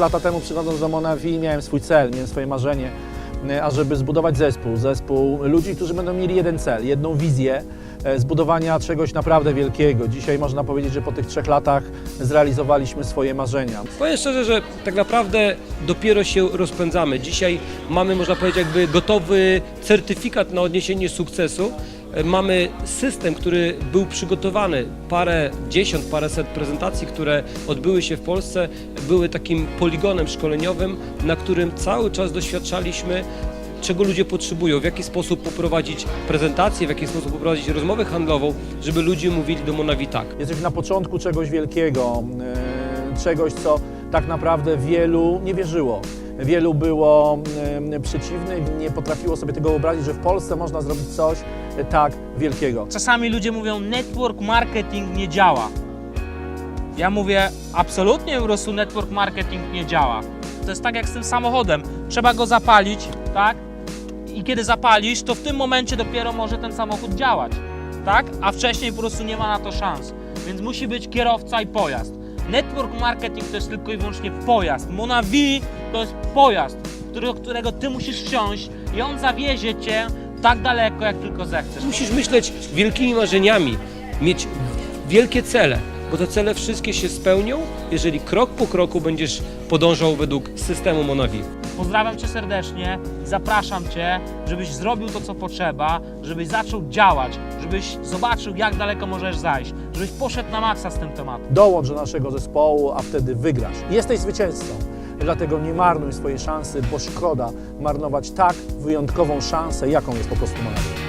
lata temu przychodząc do Monawi miałem swój cel, miałem swoje marzenie, e, ażeby zbudować zespół, zespół ludzi, którzy będą mieli jeden cel, jedną wizję e, zbudowania czegoś naprawdę wielkiego. Dzisiaj można powiedzieć, że po tych trzech latach zrealizowaliśmy swoje marzenia. Powiem szczerze, że tak naprawdę dopiero się rozpędzamy. Dzisiaj mamy, można powiedzieć, jakby gotowy certyfikat na odniesienie sukcesu. E, Mamy system, który był przygotowany, parę dziesiąt, paręset prezentacji, które odbyły się w Polsce, były takim poligonem szkoleniowym, na którym cały czas doświadczaliśmy czego ludzie potrzebują, w jaki sposób poprowadzić prezentację, w jaki sposób poprowadzić rozmowę handlową, żeby ludzie mówili do Monawi tak. Jesteśmy na początku czegoś wielkiego, e, czegoś, co tak naprawdę wielu nie wierzyło. Wielu było przeciwnych, nie potrafiło sobie tego wyobrazić, że w Polsce można zrobić coś e, tak wielkiego. Czasami ludzie mówią, network marketing nie działa. Ja mówię, absolutnie po prostu network marketing nie działa. To jest tak jak z tym samochodem. Trzeba go zapalić, tak? I kiedy zapalisz, to w tym momencie dopiero może ten samochód działać, tak? A wcześniej po prostu nie ma na to szans. Więc musi być kierowca i pojazd. Network marketing to jest tylko i wyłącznie pojazd. Monavi to jest pojazd, którego, którego ty musisz wsiąść i on zawiezie cię tak daleko, jak tylko zechcesz. Musisz myśleć wielkimi marzeniami, mieć wielkie cele, bo te cele wszystkie się spełnią, jeżeli krok po kroku będziesz podążał według systemu Monavi. Pozdrawiam Cię serdecznie, zapraszam Cię, żebyś zrobił to, co potrzeba, żebyś zaczął działać, żebyś zobaczył, jak daleko możesz zajść, żebyś poszedł na maksa z tym tematem. Dołącz do naszego zespołu, a wtedy wygrasz. Jesteś zwycięzcą. Dlatego nie marnuj swojej szansy, bo szkoda marnować tak wyjątkową szansę, jaką jest po prostu Monaco.